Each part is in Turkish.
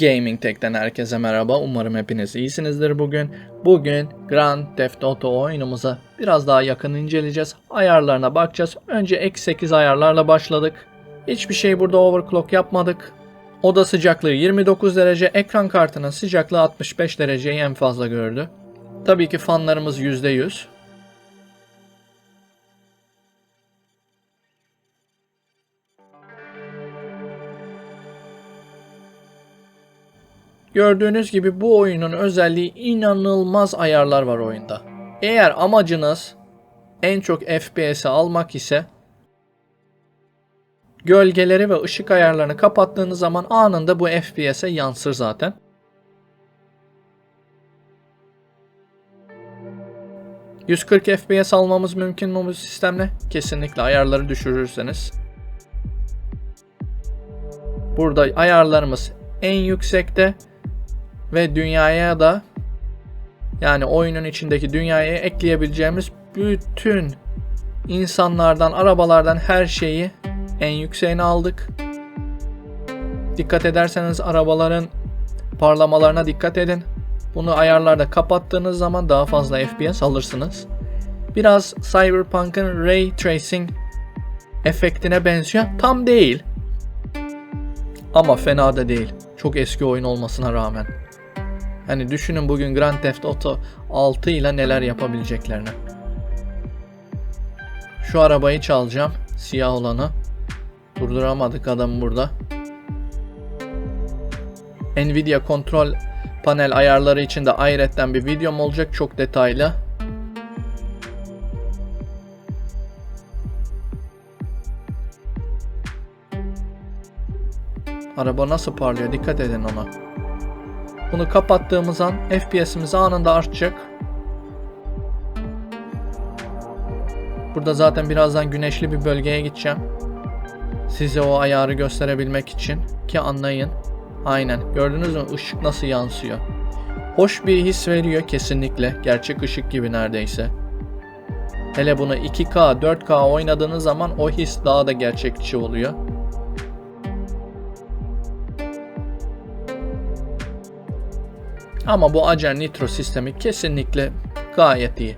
Gaming Tech'ten herkese merhaba. Umarım hepiniz iyisinizdir bugün. Bugün Grand Theft Auto oyunumuza biraz daha yakın inceleyeceğiz. Ayarlarına bakacağız. Önce eksi 8 ayarlarla başladık. Hiçbir şey burada overclock yapmadık. Oda sıcaklığı 29 derece, ekran kartının sıcaklığı 65 dereceyi en fazla gördü. Tabii ki fanlarımız %100. Gördüğünüz gibi bu oyunun özelliği inanılmaz ayarlar var oyunda. Eğer amacınız en çok FPS'i almak ise gölgeleri ve ışık ayarlarını kapattığınız zaman anında bu FPS'e yansır zaten. ...140 FPS almamız mümkün mü bu sistemle? Kesinlikle ayarları düşürürseniz. Burada ayarlarımız en yüksekte ve dünyaya da yani oyunun içindeki dünyaya ekleyebileceğimiz bütün insanlardan, arabalardan her şeyi en yükseğine aldık. Dikkat ederseniz arabaların parlamalarına dikkat edin. Bunu ayarlarda kapattığınız zaman daha fazla FPS alırsınız. Biraz Cyberpunk'ın Ray Tracing efektine benziyor. Tam değil. Ama fena da değil. Çok eski oyun olmasına rağmen. Hani düşünün bugün Grand Theft Auto 6 ile neler yapabileceklerini. Şu arabayı çalacağım. Siyah olanı. Durduramadık adam burada. Nvidia kontrol panel ayarları için de ayrıca bir videom olacak çok detaylı. Araba nasıl parlıyor dikkat edin ona. Bunu kapattığımız an FPS'imiz anında artacak. Burada zaten birazdan güneşli bir bölgeye gideceğim. Size o ayarı gösterebilmek için ki anlayın. Aynen gördünüz mü ışık nasıl yansıyor. Hoş bir his veriyor kesinlikle. Gerçek ışık gibi neredeyse. Hele bunu 2K, 4K oynadığınız zaman o his daha da gerçekçi oluyor. Ama bu Acer Nitro sistemi kesinlikle gayet iyi.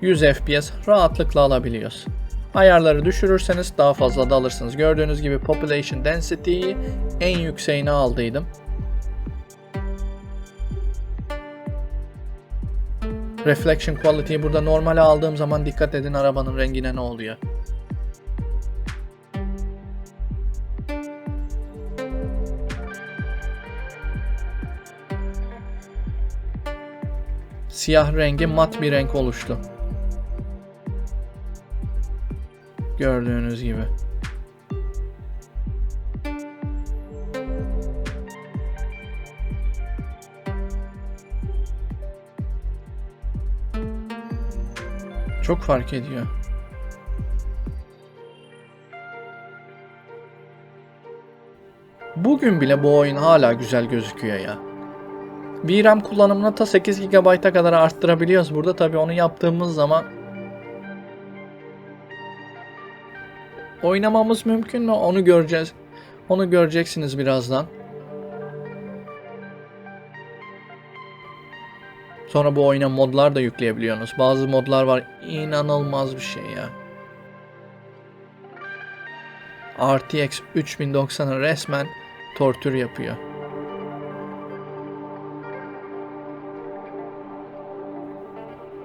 100 FPS rahatlıkla alabiliyoruz. Ayarları düşürürseniz daha fazla da alırsınız. Gördüğünüz gibi Population Density'yi en yükseğine aldıydım. Reflection Quality'yi burada normale aldığım zaman dikkat edin arabanın rengine ne oluyor. Siyah rengi mat bir renk oluştu. Gördüğünüz gibi. Çok fark ediyor. Bugün bile bu oyun hala güzel gözüküyor ya. VRAM kullanımını ta 8 GB'a kadar arttırabiliyoruz. Burada tabi onu yaptığımız zaman oynamamız mümkün mü? Onu göreceğiz. Onu göreceksiniz birazdan. Sonra bu oyuna modlar da yükleyebiliyorsunuz. Bazı modlar var. inanılmaz bir şey ya. RTX 3090'ı resmen tortür yapıyor.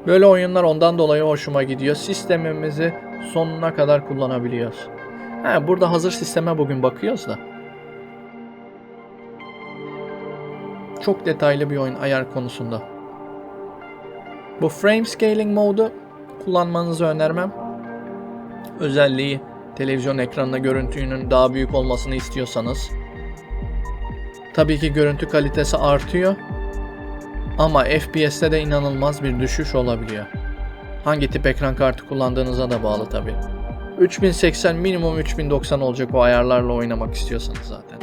Böyle oyunlar ondan dolayı hoşuma gidiyor. Sistemimizi sonuna kadar kullanabiliyoruz. He, burada hazır sisteme bugün bakıyoruz da. Çok detaylı bir oyun ayar konusunda. Bu frame scaling modu kullanmanızı önermem. Özelliği televizyon ekranında görüntünün daha büyük olmasını istiyorsanız. Tabii ki görüntü kalitesi artıyor ama FPS'te de inanılmaz bir düşüş olabiliyor. Hangi tip ekran kartı kullandığınıza da bağlı tabi. 3080 minimum 3090 olacak o ayarlarla oynamak istiyorsanız zaten.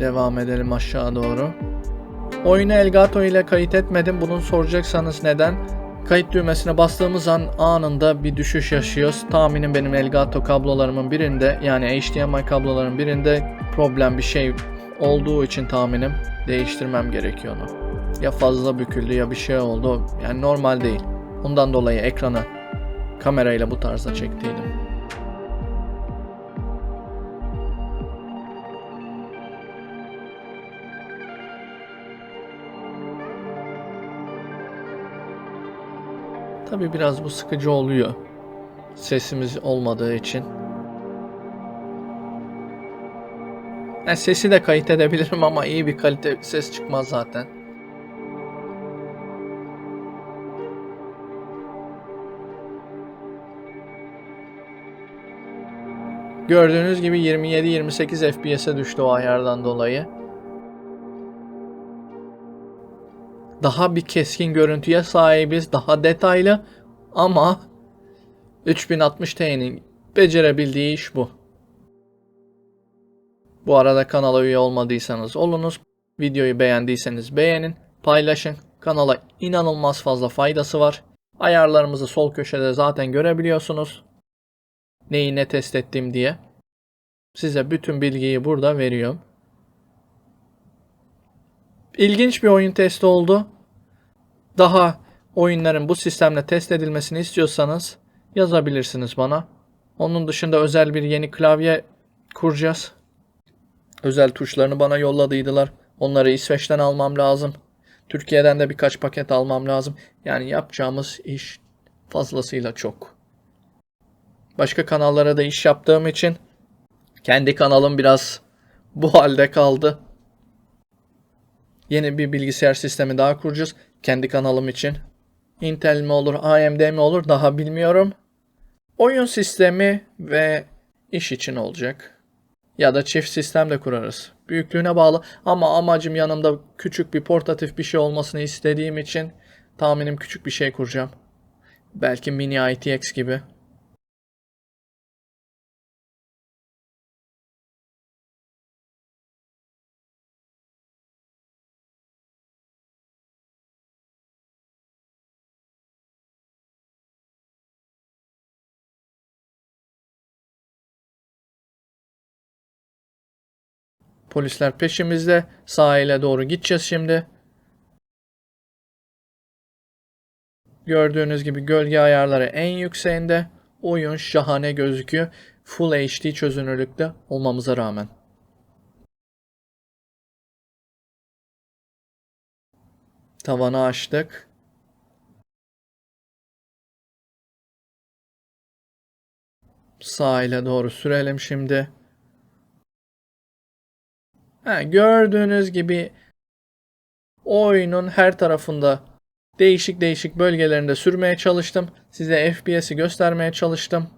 Devam edelim aşağı doğru. Oyunu Elgato ile kayıt etmedim. Bunu soracaksanız neden? Kayıt düğmesine bastığımız an anında bir düşüş yaşıyoruz. Tahminim benim Elgato kablolarımın birinde yani HDMI kabloların birinde problem bir şey olduğu için tahminim değiştirmem gerekiyor onu. Ya fazla büküldü ya bir şey oldu. Yani normal değil. Ondan dolayı ekranı kamerayla bu tarzda çektiydim. Tabi biraz bu sıkıcı oluyor. Sesimiz olmadığı için. Yani sesi de kayıt edebilirim ama iyi bir kalite ses çıkmaz zaten. Gördüğünüz gibi 27-28 FPS'e düştü o ayardan dolayı. Daha bir keskin görüntüye sahibiz, daha detaylı ama 3060T'nin becerebildiği iş bu. Bu arada kanala üye olmadıysanız olunuz. Videoyu beğendiyseniz beğenin, paylaşın. Kanala inanılmaz fazla faydası var. Ayarlarımızı sol köşede zaten görebiliyorsunuz. Neyi ne test ettim diye. Size bütün bilgiyi burada veriyorum. İlginç bir oyun testi oldu. Daha oyunların bu sistemle test edilmesini istiyorsanız yazabilirsiniz bana. Onun dışında özel bir yeni klavye kuracağız. Özel tuşlarını bana yolladıydılar. Onları İsveç'ten almam lazım. Türkiye'den de birkaç paket almam lazım. Yani yapacağımız iş fazlasıyla çok. Başka kanallara da iş yaptığım için kendi kanalım biraz bu halde kaldı. Yeni bir bilgisayar sistemi daha kuracağız kendi kanalım için. Intel mi olur, AMD mi olur daha bilmiyorum. Oyun sistemi ve iş için olacak. Ya da çift sistem de kurarız. Büyüklüğüne bağlı ama amacım yanımda küçük bir portatif bir şey olmasını istediğim için tahminim küçük bir şey kuracağım. Belki mini ITX gibi. Polisler peşimizde. Sahile doğru gideceğiz şimdi. Gördüğünüz gibi gölge ayarları en yükseğinde. Oyun şahane gözüküyor. Full HD çözünürlükte olmamıza rağmen. Tavanı açtık. Sahile doğru sürelim şimdi. Ha, gördüğünüz gibi oyunun her tarafında değişik değişik bölgelerinde sürmeye çalıştım. Size FPS'i göstermeye çalıştım.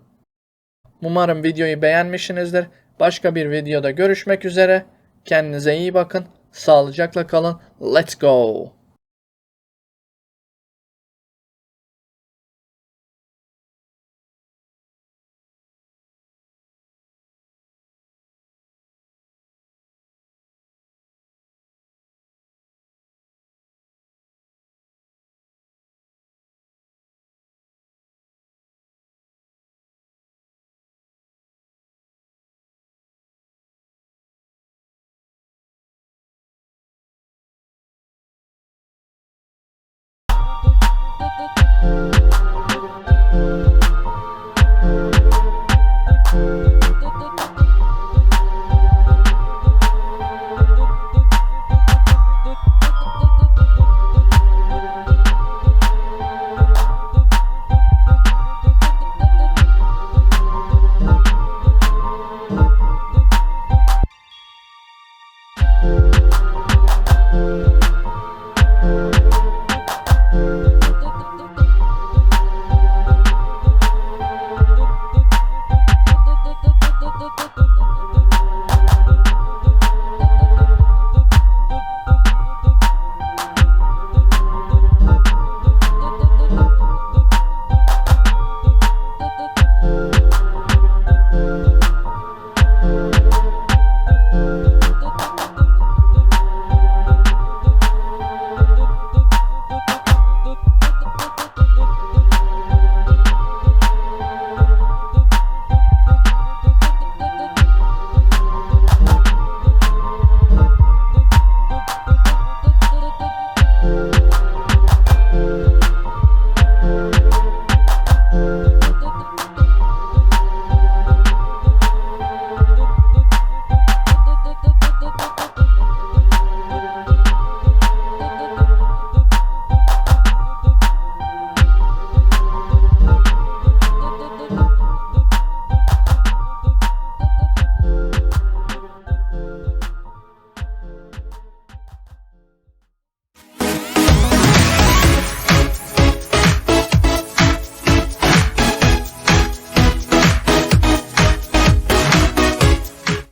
Umarım videoyu beğenmişsinizdir. Başka bir videoda görüşmek üzere. Kendinize iyi bakın. Sağlıcakla kalın. Let's go.